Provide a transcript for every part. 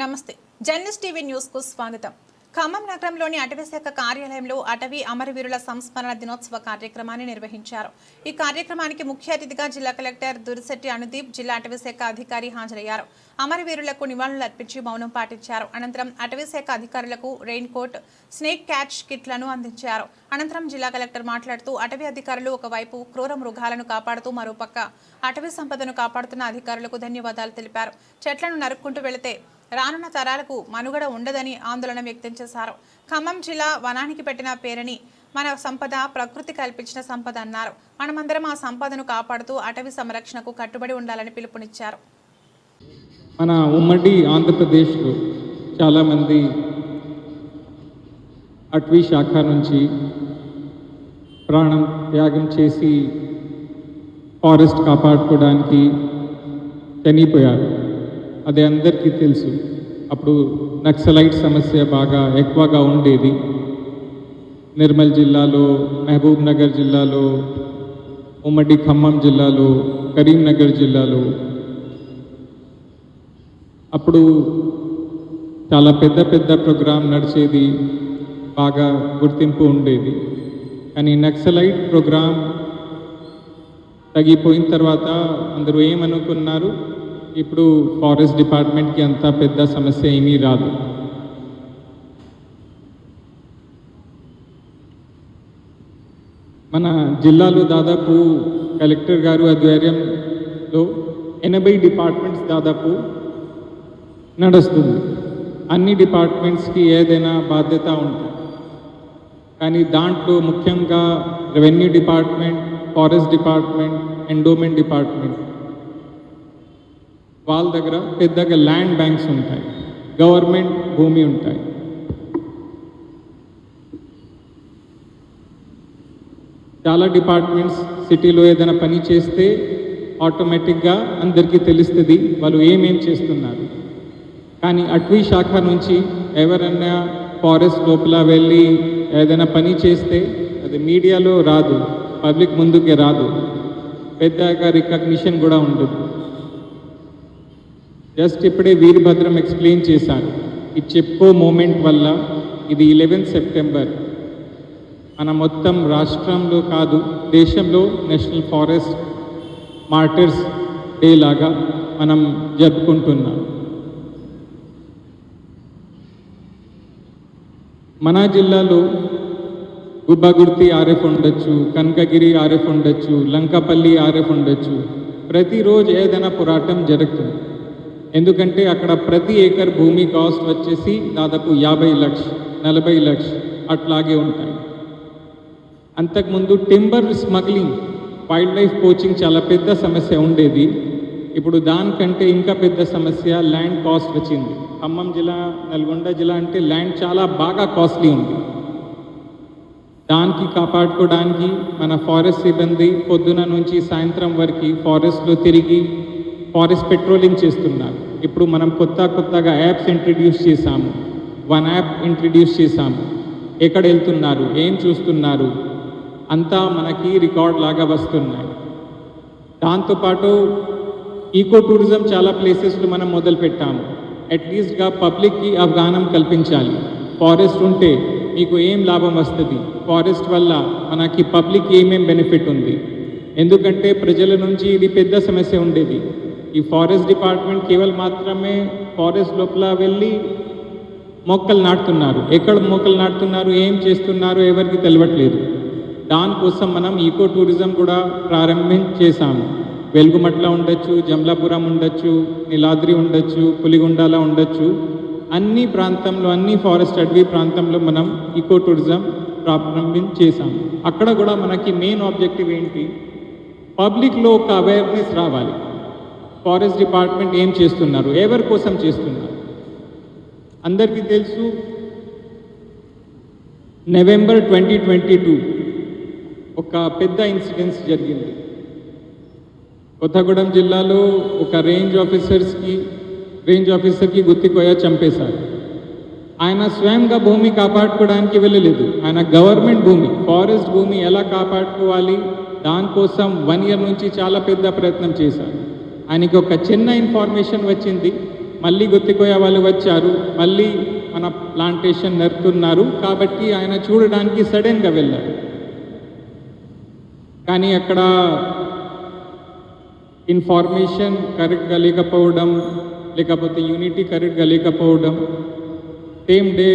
నమస్తే. Journalist TV న్యూస్కు స్వాగతం. ఖమ్మం నగరంలోని అటవీశాఖ కార్యాలయంలో అటవీ అమరవీరుల సంస్మరణ దినోత్సవ కార్యక్రమాన్ని నిర్వహించారు. ఈ కార్యక్రమానికి ముఖ్య అతిథిగా జిల్లా కలెక్టర్ దురిశెట్టి అనుదీప్ జిల్లా అటవీశాఖ అధికారి హాజరయ్యారు. అమరవీరులకు నివాళులు అర్పించి మౌనం పాటించారు. అనంతరం అటవీశాఖ అధికారులకు రెయిన్ కోట్ స్నేక్ క్యాచ్ కిట్లను అందించారు. అనంతరం జిల్లా కలెక్టర్ మాట్లాడుతూ అటవీ అధికారులు ఒకవైపు క్రూర మృగాలను కాపాడుతూ మరోపక్క అటవీ సంపదను కాపాడుతున్న అధికారులకు ధన్యవాదాలు తెలిపారు. చెట్లను నరుక్కుంటూ వెళితే రానున్న తరాలకు మనుగడ ఉండదని ఆందోళన వ్యక్తం చేశారు. ఖమ్మం జిల్లా వనానికి పెట్టిన పేరని మన సంపద ప్రకృతి కల్పించిన సంపద అన్నారు. మనమందరం ఆ సంపదను కాపాడుతూ అటవీ సంరక్షణకు కట్టుబడి ఉండాలని పిలుపునిచ్చారు. మన ఉమ్మడి ఆంధ్రప్రదేశ్లో చాలామంది అటవీ శాఖ నుంచి ప్రాణం త్యాగం చేసి ఫారెస్ట్ కాపాడుకోవడానికి చనిపోయారు. అది అందరికీ తెలుసు. అప్పుడు నక్సలైట్ సమస్య బాగా ఎక్కువగా ఉండేది. నిర్మల్ జిల్లాలో మహబూబ్ నగర్ జిల్లాలో ఉమ్మడి ఖమ్మం జిల్లాలో కరీంనగర్ జిల్లాలో. అప్పుడు చాలా పెద్ద పెద్ద ప్రోగ్రాం నడిచేది బాగా గుర్తింపు ఉండేది. కానీ నక్సలైట్ ప్రోగ్రాం తగ్గిపోయిన తర్వాత అందరూ ఏమనుకున్నారు? ఇప్పుడు ఫారెస్ట్ డిపార్ట్మెంట్కి అంత పెద్ద సమస్య ఏమీ రాదు. మన జిల్లాలో దాదాపు కలెక్టర్ గారు ఆధ్వర్యంలో ఎనభై డిపార్ట్మెంట్స్ దాదాపు నడుస్తుంది. అన్ని డిపార్ట్మెంట్స్కి ఏదైనా బాధ్యత ఉంటుంది. కానీ దాంట్లో ముఖ్యంగా revenue department forest department endowment department వాళ్ళ దగ్గర పెద్దగా ల్యాండ్ బ్యాంక్స్ ఉంటాయి. గవర్నమెంట్ భూమి ఉంటాయి. చాలా డిపార్ట్మెంట్స్ సిటీలో ఏదైనా పని చేస్తే ఆటోమేటిక్గా అందరికీ తెలుస్తుంది వాళ్ళు ఏమేం చేస్తున్నారు. కానీ అటవీ శాఖ నుంచి ఎవరన్నా ఫారెస్ట్ లోపల వెళ్ళి ఏదైనా పని చేస్తే అది మీడియాలో రాదు పబ్లిక్ ముందుకే రాదు. పెద్దగా రికగ్నిషన్ కూడా ఉండదు. జస్ట్ ఇప్పుడే వీరభద్రం ఎక్స్ప్లెయిన్ చేశారు ఈ చెప్పుకో మూమెంట్ వల్ల ఇది ఇలెవెన్త్ సెప్టెంబర్ మన మొత్తం రాష్ట్రంలో కాదు దేశంలో నేషనల్ ఫారెస్ట్ మార్టర్స్ డే లాగా మనం జరుపుకుంటున్నాం. మన జిల్లాలో గుబ్బగుర్తి ఆర్ఎఫ్ ఉండొచ్చు కనకగిరి ఆర్ఎఫ్ ఉండొచ్చు లంకపల్లి ఆర్ఎఫ్ ఉండొచ్చు. ప్రతిరోజు ఏదైనా పోరాటం జరుగుతుంది. ఎందుకంటే అక్కడ ప్రతి ఏకర్ భూమి కాస్ట్ వచ్చేసి దాదాపు యాభై లక్ష నలభై లక్ష అట్లాగే ఉంటాయి. అంతకుముందు timber smuggling wild life coaching చాలా పెద్ద సమస్య ఉండేది. ఇప్పుడు దానికంటే ఇంకా పెద్ద సమస్య ల్యాండ్ కాస్ట్ వచ్చింది. ఖమ్మం జిల్లా నల్గొండ జిల్లా అంటే ల్యాండ్ చాలా బాగా కాస్ట్లీ ఉంది. దానికి కాపాడుకోవడానికి మన ఫారెస్ట్ సిబ్బంది పొద్దున నుంచి సాయంత్రం వరకు ఫారెస్ట్లో తిరిగి ఫారెస్ట్ పెట్రోలింగ్ చేస్తున్నారు. ఇప్పుడు మనం కొత్త కొత్తగా యాప్స్ ఇంట్రడ్యూస్ చేశాము. వన్ యాప్ ఇంట్రడ్యూస్ చేశాము. ఎక్కడ వెళ్తున్నారు? ఏం చూస్తున్నారు? అంతా మనకి రికార్డ్ లాగా వస్తున్నాయి. దాంతోపాటు ఈకో టూరిజం చాలా ప్లేసెస్లో మనం మొదలుపెట్టాము అట్లీస్ట్గా పబ్లిక్కి అవగాహన కల్పించాలి. ఫారెస్ట్ ఉంటే మీకు ఏం లాభం వస్తుంది? ఫారెస్ట్ వల్ల మనకి పబ్లిక్ ఏమేం బెనిఫిట్ ఉంది? ఎందుకంటే ప్రజల నుంచి ఇది పెద్ద సమస్య ఉండేది. ఈ ఫారెస్ట్ డిపార్ట్మెంట్ కేవలం మాత్రమే ఫారెస్ట్ లోపల వెళ్ళి మొక్కలు నాటుతున్నారు. ఎక్కడ మొక్కలు నాటుతున్నారు ఏం చేస్తున్నారు ఎవరికి తెలియట్లేదు దానికోసం మనం ఈకో టూరిజం కూడా ప్రారంభించేసాము వెలుగుమట్ల ఉండొచ్చు జమ్లాపురం ఉండొచ్చు నీలాద్రి ఉండొచ్చు పులిగుండాల ఉండొచ్చు. అన్ని ప్రాంతంలో అన్ని ఫారెస్ట్ అడవి ప్రాంతంలో మనం ఈకో టూరిజం ప్రారంభించేసాము అక్కడ కూడా మనకి మెయిన్ ఆబ్జెక్టివ్ ఏంటి? పబ్లిక్లో ఒక అవేర్నెస్ రావాలి. ఫారెస్ట్ డిపార్ట్మెంట్ ఏం చేస్తున్నారు? ఎవరి కోసం చేస్తున్నారు? అందరికీ తెలుసు నవంబర్ ట్వంటీ ట్వంటీ టూ ఒక పెద్ద ఇన్సిడెన్స్ జరిగింది. కొత్తగూడెం జిల్లాలో ఒక రేంజ్ ఆఫీసర్స్కి రేంజ్ ఆఫీసర్కి గుత్తికోయ చంపేశారు. ఆయన స్వయంగా భూమి కాపాడుకోవడానికి వెళ్ళలేదు. ఆయన గవర్నమెంట్ భూమి ఫారెస్ట్ భూమి ఎలా కాపాడుకోవాలి? దానికోసం వన్ ఇయర్ నుంచి చాలా పెద్ద ప్రయత్నం చేశారు. ఆయనకి ఒక చిన్న ఇన్ఫర్మేషన్ వచ్చింది. మళ్ళీ గుత్తికోయ వాళ్ళు వచ్చారు. మళ్ళీ మన ప్లాంటేషన్ నరుకుతున్నారు కాబట్టి ఆయన చూడడానికి సడన్గా వెళ్ళారు కానీ అక్కడ ఇన్ఫర్మేషన్ కరెక్ట్గా లేకపోవడం లేకపోతే యూనిటీ కరెక్ట్గా లేకపోవడం సేమ్ డే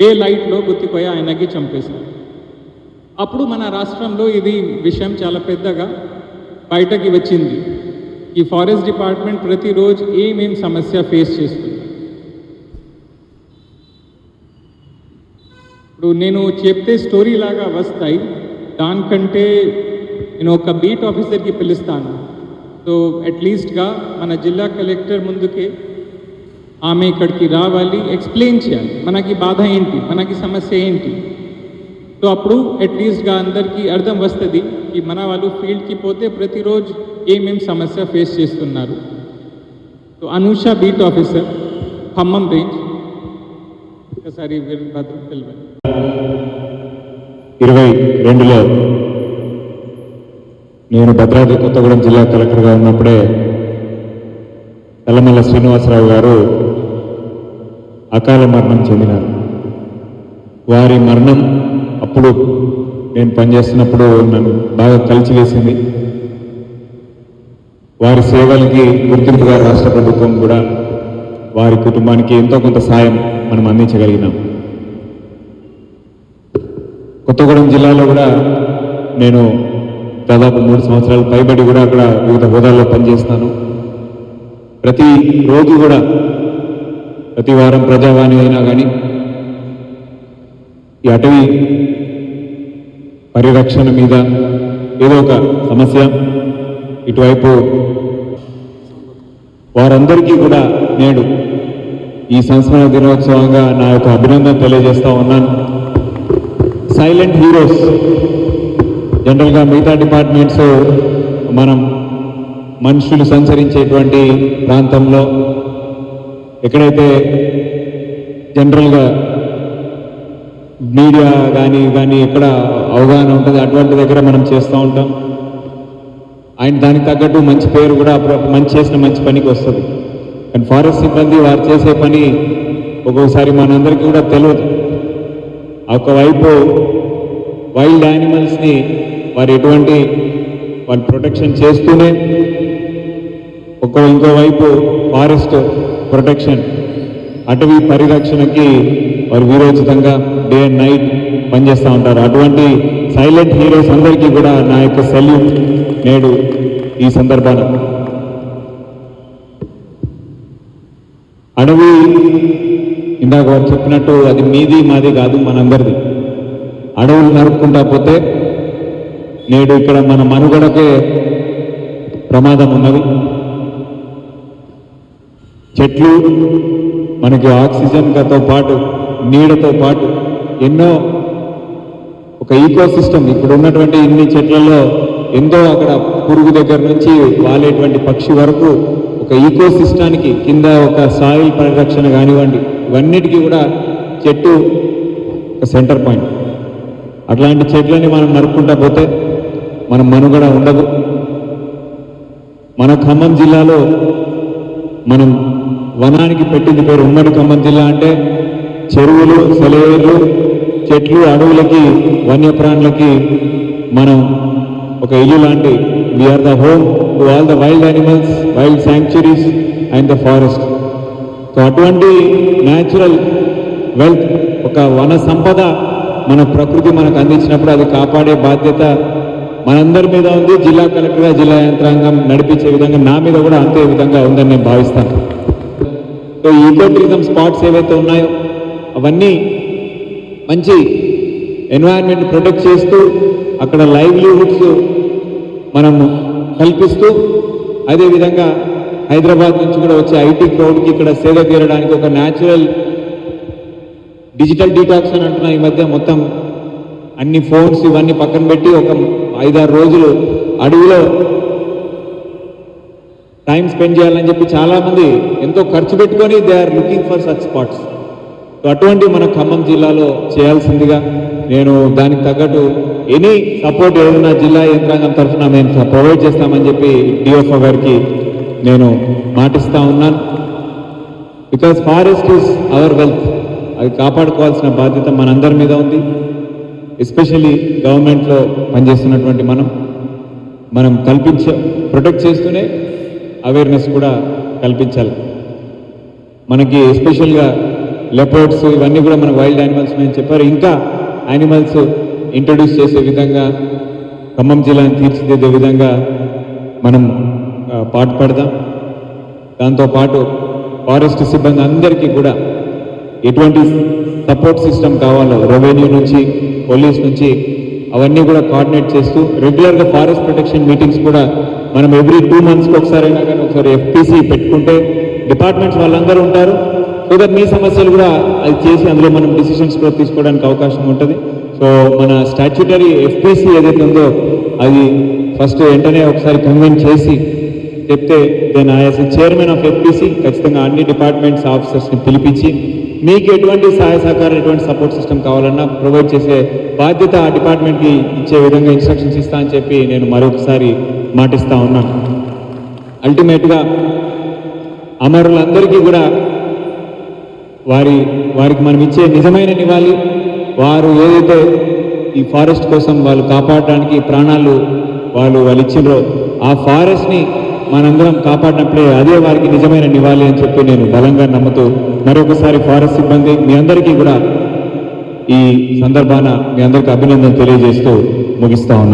డే లైట్లో గుర్తిపోయి ఆయనకి చంపేశారు. అప్పుడు మన రాష్ట్రంలో ఇది విషయం చాలా పెద్దగా బయటకి వచ్చింది. ఈ ఫారెస్ట్ డిపార్ట్మెంట్ ప్రతిరోజు ఏమేం సమస్య ఫేస్ చేస్తుంది? ఇప్పుడు నేను చెప్తే స్టోరీ లాగా వస్తాయి. దానికంటే నేను ఒక బీట్ ఆఫీసర్కి పిలుస్తాను. సో అట్లీస్ట్గా మన జిల్లా కలెక్టర్ ముందుకే ఆమె ఇక్కడికి రావాలి ఎక్స్ప్లెయిన్ చేయాలి. మనకి బాధ ఏంటి? మనకి సమస్య ఏంటి? సో అప్పుడు అట్లీస్ట్గా అందరికీ అర్థం వస్తుంది. ఈ మన వాళ్ళు ఫీల్డ్కి పోతే ప్రతిరోజు ఏమేం సమస్య ఫేస్ చేస్తున్నారు? So Anusha beat officer Khammam range ఒకసారి ఇరవై రెండులో నేను భద్రాద్రి కొత్తగూడెం జిల్లా కలెక్టర్గా ఉన్నప్పుడే తెల్లమల్ల శ్రీనివాసరావు గారు అకాల మరణం చెందినారు. వారి మరణం అప్పుడు నేను పనిచేస్తున్నప్పుడు నన్ను బాగా కలిచివేసింది వారి సేవలకి గుర్తింపుగా రాష్ట్ర ప్రభుత్వం కూడా వారి కుటుంబానికి ఎంతో కొంత సాయం మనం అందించగలిగినాం. కొత్తగూడెం జిల్లాలో కూడా నేను దాదాపు మూడు సంవత్సరాలు పైబడి కూడా అక్కడ వివిధ హోదాల్లో పనిచేస్తాను ప్రతి రోజు కూడా ప్రతి వారం ప్రజావాణి అయినా కానీ ఈ అటవీ పరిరక్షణ మీద ఏదో ఒక సమస్య ఇటువైపు. వారందరికీ కూడా నేడు ఈ సంస్మరణ దినోత్సవంగా నా యొక్క అభినందన తెలియజేస్తా ఉన్నాను. సైలెంట్ హీరోస్ జనరల్గా మిగతా డిపార్ట్మెంట్స్ మనం మనుషులు సంచరించేటువంటి ప్రాంతంలో ఎక్కడైతే జనరల్గా మీడియా కానీ కానీ ఎక్కడ అవగాహన ఉంటుంది అటువంటి దగ్గర మనం చేస్తూ ఉంటాం. ఆయన దానికి తగ్గట్టు మంచి పేరు కూడా మంచి చేసిన మంచి పనికి వస్తుంది. కానీ ఫారెస్ట్ సిబ్బంది వారు చేసే పని ఒక్కొక్కసారి మనందరికీ కూడా తెలియదు. ఒకవైపు వైల్డ్ యానిమల్స్ని వారు ఎటువంటి వాళ్ళు ప్రొటెక్షన్ చేస్తూనే ఒక ఇంకోవైపు ఫారెస్ట్ ప్రొటెక్షన్ అటవీ పరిరక్షణకి వారు వీరోచితంగా డే అండ్ నైట్ పనిచేస్తూ ఉంటారు. అటువంటి సైలెంట్ హీరోస్ అందరికీ కూడా నా యొక్క సెల్యూట్. నేడు ఈ సందర్భాన అడవి ఇందాక వారు చెప్పినట్టు అది మీది మాది కాదు మనందరిది. అడవులు నరుక్కుంటా పోతే నేడు ఇక్కడ మన మనుగడకే ప్రమాదం ఉన్నది. చెట్లు మనకి ఆక్సిజన్తో పాటు నీడతో పాటు ఎన్నో ఒక ఈకో సిస్టమ్ ఇప్పుడు ఉన్నటువంటి ఇన్ని చెట్లలో ఎంతో అక్కడ పురుగు దగ్గర నుంచి వాలేటువంటి పక్షి వరకు ఒక ఈకో సిస్టానికి కింద ఒక సాయిల్ పరిరక్షణ కానివ్వండి ఇవన్నిటికీ కూడా చెట్టు ఒక సెంటర్ పాయింట్ అట్లాంటి చెట్లని మనం నరుక్కుంటా పోతే మన మనుగడ ఉండదు. మన ఖమ్మం జిల్లాలో మనం వనానికి పెట్టింది పేరు ఉమ్మడి ఖమ్మం జిల్లా అంటే చెరువులు సెలయేర్లు చెట్లు అడవులకి వన్యప్రాణులకి మనం ఒక ఇల్లు లాంటి we're the home to all the wild animals wild sanctuaries and the forest so అటువంటి న్యాచురల్ వెల్త్ ఒక వన సంపద మన ప్రకృతి మనకు అందించినప్పుడు అది కాపాడే బాధ్యత మనందరి మీద ఉంది. జిల్లా కలెక్టర్గా జిల్లా యంత్రాంగం నడిపించే విధంగా నా మీద కూడా అంతే విధంగా ఉందని నేను భావిస్తాను. సో ఈకో టూరిజం స్పాట్స్ ఏవైతే ఉన్నాయో అవన్నీ మంచి ఎన్వైర్న్మెంట్ ప్రొటెక్ట్ చేస్తూ అక్కడ లైవ్లీహుడ్స్ మనము కల్పిస్తూ అదేవిధంగా హైదరాబాద్ నుంచి కూడా వచ్చే ఐటీ క్రౌడ్కి ఇక్కడ సేవ తీరడానికి ఒక న్యాచురల్ డిజిటల్ డీటాక్స్ అని అంటున్నా ఈ మధ్య. మొత్తం అన్ని ఫోన్స్ ఇవన్నీ పక్కన పెట్టి ఒక ఐదారు రోజులు అడవిలో టైం స్పెండ్ చేయాలని చెప్పి చాలామంది ఎంతో ఖర్చు పెట్టుకొని they are looking for such spots. అటువంటి మన ఖమ్మం జిల్లాలో చేయాల్సిందిగా నేను దానికి తగ్గట్టు ఎనీ సపోర్ట్ ఏదైనా జిల్లా యంత్రాంగం తరఫున మేము ప్రొవైడ్ చేస్తామని చెప్పి డిఎఫ్ఓ గారికి నేను మాటిస్తా ఉన్నాను. Because forest is our wealth అది కాపాడుకోవాల్సిన బాధ్యత మనందరి మీద ఉంది. ఎస్పెషల్లీ గవర్నమెంట్లో పనిచేస్తున్నటువంటి మనం. మనం కల్పించ ప్రొటెక్ట్ చేస్తూనే అవేర్నెస్ కూడా కల్పించాలి. మనకి ఎస్పెషల్గా లెపర్డ్స్ ఇవన్నీ కూడా మన వైల్డ్ యానిమల్స్ అని చెప్పారు. ఇంకా యానిమల్స్ ఇంట్రడ్యూస్ చేసే విధంగా ఖమ్మం జిల్లాని తీర్చిదిద్దే విధంగా మనం ఆ, పాటుపడదాం దాంతోపాటు ఫారెస్ట్ సిబ్బంది అందరికీ కూడా ఎటువంటి సపోర్ట్ సిస్టమ్ కావాలో రెవెన్యూ నుంచి పోలీస్ నుంచి అవన్నీ కూడా కోఆర్డినేట్ చేస్తూ రెగ్యులర్గా ఫారెస్ట్ ప్రొటెక్షన్ మీటింగ్స్ కూడా మనం ఎవ్రీ టూ మంత్స్కి ఒకసారైనా కానీ ఒకసారి ఎఫ్పిసి పెట్టుకుంటే డిపార్ట్మెంట్స్ వాళ్ళందరూ ఉంటారు. సో మీ సమస్యలు కూడా అది చేసి అందులో మనం డిసిషన్స్ కూడా తీసుకోవడానికి అవకాశం ఉంటుంది. సో మన స్టాచ్యుటరీ ఎఫ్పిసి ఏదైతే ఉందో అది ఫస్ట్ వెంటనే ఒకసారి కన్వీన్ చేసి చెప్తే then as chairman of FPC ఖచ్చితంగా అన్ని డిపార్ట్మెంట్స్ ఆఫీసర్స్ని పిలిపించి మీకు ఎటువంటి సహాయ సహకారం ఎటువంటి సపోర్ట్ సిస్టమ్ కావాలన్నా ప్రొవైడ్ చేసే బాధ్యత ఆ డిపార్ట్మెంట్కి ఇచ్చే విధంగా ఇన్స్ట్రక్షన్స్ ఇస్తా అని చెప్పి నేను మరొకసారి మాటిస్తా ఉన్నాను. అల్టిమేట్గా అమరులందరికీ కూడా వారి వారికి మనం ఇచ్చే నిజమైన నివాళి వారు ఏదైతే ఈ ఫారెస్ట్ కోసం వాళ్ళు కాపాడడానికి ప్రాణాలు వాళ్ళు వాళ్ళు ఇచ్చిండ్రో ఆ ఫారెస్ట్ని మనందరం కాపాడినప్పుడే అదే వారికి నిజమైన నివాళి అని చెప్పి నేను బలంగా నమ్ముతూ మరొకసారి ఫారెస్ట్ సిబ్బంది మీ అందరికీ కూడా ఈ సందర్భాన మీ అందరికీ అభినందన తెలియజేస్తూ ముగిస్తా ఉన్నాను